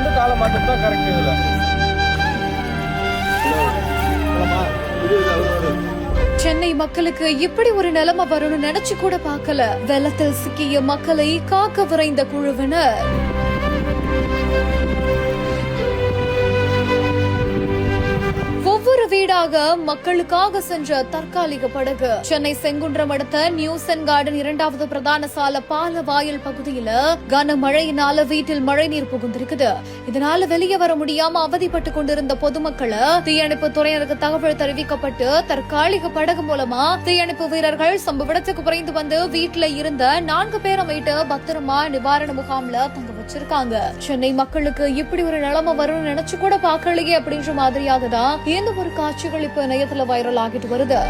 வந்து காலை மாற்றம் தான் கரெக்ட் இதில். சென்னை மக்களுக்கு இப்படி ஒரு நிலைமை வரும்னு நினைச்சு கூட பார்க்கல. வெள்ளத்தில் சிக்கிய மக்களை காக்க விரைந்த குழுவினர். வீடாக மக்களுக்காக சென்ற தற்காலிக படகு. சென்னை செங்குன்றம் அடுத்த நியூசன் கார்டன் இரண்டாவது பிரதான சால பால வாயில் பகுதியில கனமழையினால வீட்டில் மழைநீர் புகுந்திருக்குது. இதனால வெளியே வர முடியாம அவதிப்பட்டு கொண்டிருந்த பொதுமக்களை தீயணைப்பு துறையினருக்கு தகவல் தெரிவிக்கப்பட்டு தற்காலிக படகு மூலமா தீயணைப்பு வீரர்கள் சம்பவ இடத்துக்கு விரைந்து வந்து வீட்டில இருந்த நான்கு பேரை மீட்டு பத்திரமா நிவாரண முகாம்ல தங்க வச்சிருக்காங்க. சென்னை மக்களுக்கு இப்படி ஒரு நிலைமை வரும்னு நினைச்சு கூட பாக்கலையே அப்படின்ற மாதிரியாக தான் எந்த ஒரு காட்சிகள் இப்ப இணையத்துல வைரல் ஆகிட்டு வருது.